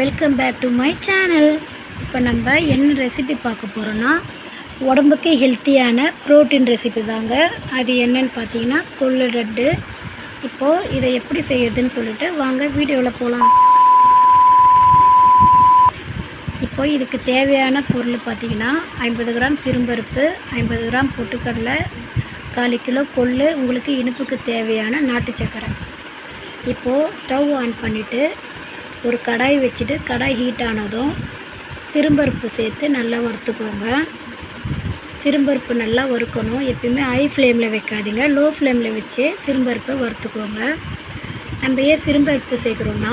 Welcome back to my channel இப்போ நம்ம என்ன ரெசிபி பார்க்க போகிறோன்னா உடம்புக்கு ஹெல்த்தியான ப்ரோட்டீன் ரெசிபி தாங்க. அது என்னன்னு பார்த்தீங்கன்னா கொள்ளு லட்டு. இப்போது இதை எப்படி செய்யறதுன்னு சொல்லிட்டு வாங்க வீடியோவில் போகலாம் இப்போ இதுக்கு தேவையான பொருள் பார்த்தீங்கன்னா ஐம்பது கிராம் சிறும்பருப்பு ஐம்பது கிராம் பொட்டுக்கடலை காலி கிலோ கொள்ளு உங்களுக்கு இனிப்புக்கு தேவையான நாட்டு சக்கரை இப்போது ஸ்டவ் ஆன் பண்ணிவிட்டு ஒரு கடாய் வச்சுட்டு கடாய் ஹீட் ஆனதும் சிறும்பருப்பு சேர்த்து நல்லா வறுத்துக்கோங்க. சிறும்பருப்பு நல்லா வறுக்கணும். எப்பயுமே ஹை ஃப்ளேமில் வைக்காதீங்க. லோ ஃப்ளேமில் வச்சு சிறும்பருப்பை வறுத்துக்கோங்க. நம்ம ஏன் சிறும்பருப்பு சேர்க்குறோன்னா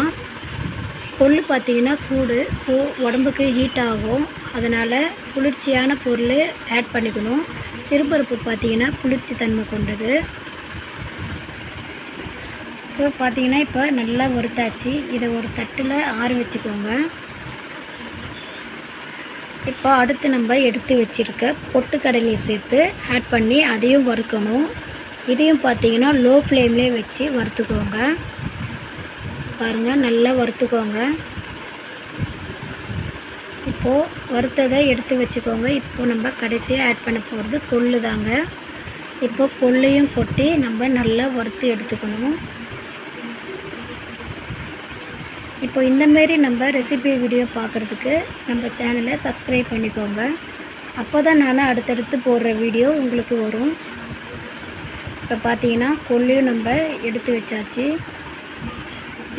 கொள்ளு பார்த்தீங்கன்னா சூடு ஸோ உடம்புக்கு ஹீட் ஆகும். அதனால் குளிர்ச்சியான பொருள் ஆட் பண்ணிக்கணும். சிறுபருப்பு பார்த்தீங்கன்னா குளிர்ச்சி தன்மை கொண்டது. ஸோ பார்த்தீங்கன்னா இப்போ நல்லா வறுத்தாச்சு. இதை ஒரு தட்டில் ஆற வச்சுக்கோங்க. இப்போ அடுத்து நம்ம எடுத்து வச்சுருக்க பொட்டுக்கடலையை சேர்த்து ஆட் பண்ணி அதையும் வறுக்கணும். இதையும் பார்த்தீங்கன்னா லோ ஃப்ளேம்லேயே வச்சு வறுத்துக்கோங்க. பாருங்கள் நல்லா வறுத்துக்கோங்க. இப்போது வறுத்ததை எடுத்து வச்சுக்கோங்க. இப்போது நம்ம கடைசியாக ஆட் பண்ண போகிறது கொள்ளு தாங்க இப்போ கொள்ளையும் கொட்டி நம்ம நல்லா வறுத்து எடுத்துக்கணும். இப்போ இந்தமாரி நம்ம ரெசிபி வீடியோ பார்க்குறதுக்கு நம்ம சேனலை சப்ஸ்கிரைப் பண்ணிக்கோங்க. அப்போ தான் நான் அடுத்தடுத்து போடுற வீடியோ உங்களுக்கு வரும். இப்போ பார்த்தீங்கன்னா கொல்லையும் நம்ம எடுத்து வச்சாச்சு.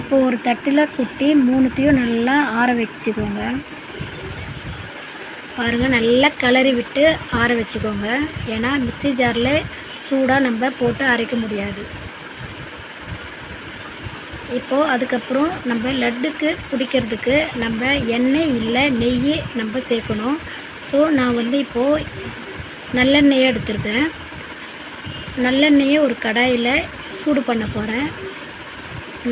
இப்போ ஒரு தட்டில் குட்டி மூணுத்தையும் நல்லா ஆற வச்சுக்கோங்க. பாருங்கள் நல்லா கிளறி விட்டு ஆற வச்சுக்கோங்க. ஏன்னா மிக்ஸி ஜாரில் சூடாக நம்ம போட்டு அரைக்க முடியாது. இப்போது அதுக்கப்புறம் நம்ம லட்டுக்கு பிடிக்கிறதுக்கு நம்ம எண்ணெய் இல்லை நெய் நம்ம சேர்க்கணும். ஸோ நான் வந்து இப்போது நல்லெண்ணெயை எடுத்திருக்கேன். நல்லெண்ணெயை ஒரு கடாயில் சூடு பண்ண போகிறேன்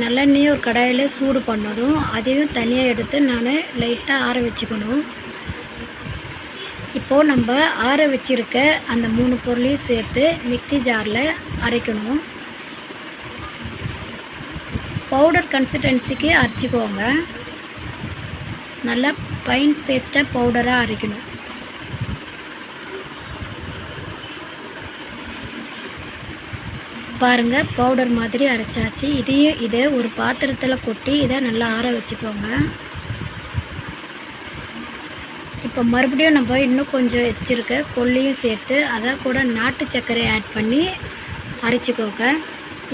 நல்லெண்ணெயை ஒரு கடாயில் சூடு பண்ணதும் அதையும் தனியாக எடுத்து நான் லைட்டாக ஆற வச்சுக்கணும். இப்போது நம்ம ஆற வச்சுருக்க அந்த மூணு பொருளையும் சேர்த்து மிக்ஸி ஜாரில் அரைக்கணும். பவுடர் கன்சிஸ்டன்சிக்கு அரைச்சிக்கோங்க. நல்லா பைன் பேஸ்ட்டாக பவுடராக அரைக்கணும். பாருங்கள் பவுடர் மாதிரி அரைச்சாச்சு. இதையும் இதை ஒரு பாத்திரத்தில் கொட்டி இதை நல்லா ஆற வச்சுக்கோங்க. இப்போ மறுபடியும் நம்ம இன்னும் கொஞ்சம் வச்சுருக்க கொல்லியும் சேர்த்து அதை கூட நாட்டு சர்க்கரை ஆட் பண்ணி அரைச்சிக்கோங்க.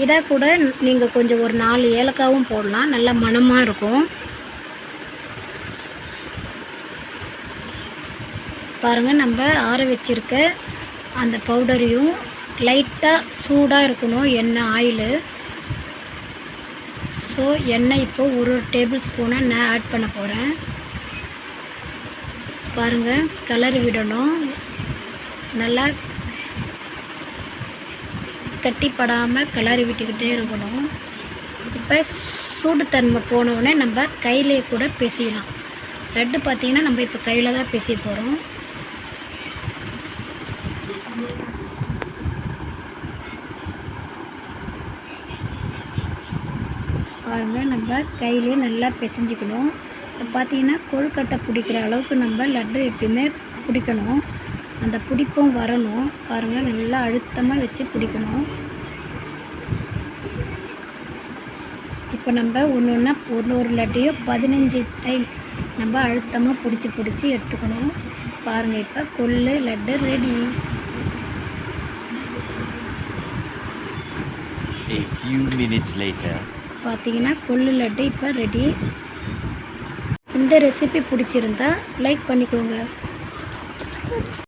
இதை கூட நீங்கள் கொஞ்சம் ஒரு நாலு ஏலக்காவும் போடலாம். நல்ல மணமாக இருக்கும். பாருங்கள் நம்ம ஆற வச்சிருக்க அந்த பவுடரையும் லைட்டாக சூடாக இருக்கணும் எண்ணெய் ஆயிலு. ஸோ எண்ணெய் இப்போ ஒரு டேபிள் ஸ்பூனை நான் ஆட் பண்ண போகிறேன் பாருங்கள் கலர் விடணும். நல்லா கட்டிப்படாமல் கிளறி விட்டுக்கிட்டே இருக்கணும். இப்போ சூடுத்தன்மை போனவுடனே நம்ம கையிலே கூட பிசையலாம் லட்டு பார்த்திங்கன்னா நம்ம இப்போ கையில் தான் பிசைய போகிறோம் பாருங்கள் நம்ம கையிலே நல்லா பிசைஞ்சிக்கணும். இப்போ கொழுக்கட்டை பிடிக்கிற அளவுக்கு நம்ம லட்டு எப்பயுமே பிடிக்கணும். அந்த பிடிப்பும் வரணும். பாருங்கள் நல்லா அழுத்தமாக வச்சு பிடிக்கணும். இப்போ நம்ம ஒன்று ஒன்றா ஒரு ஒரு லட்டையும் பதினஞ்சு டைம் நம்ம அழுத்தமாக பிடிச்சி பிடிச்சி எடுத்துக்கணும். பாருங்கள் இப்போ கொள்ளு laddu ready A few minutes later. பார்த்தீங்கன்னா கொள்ளு லட்டு இப்போ ரெடி இந்த ரெசிபி பிடிச்சிருந்தா லைக் பண்ணிக்கோங்க.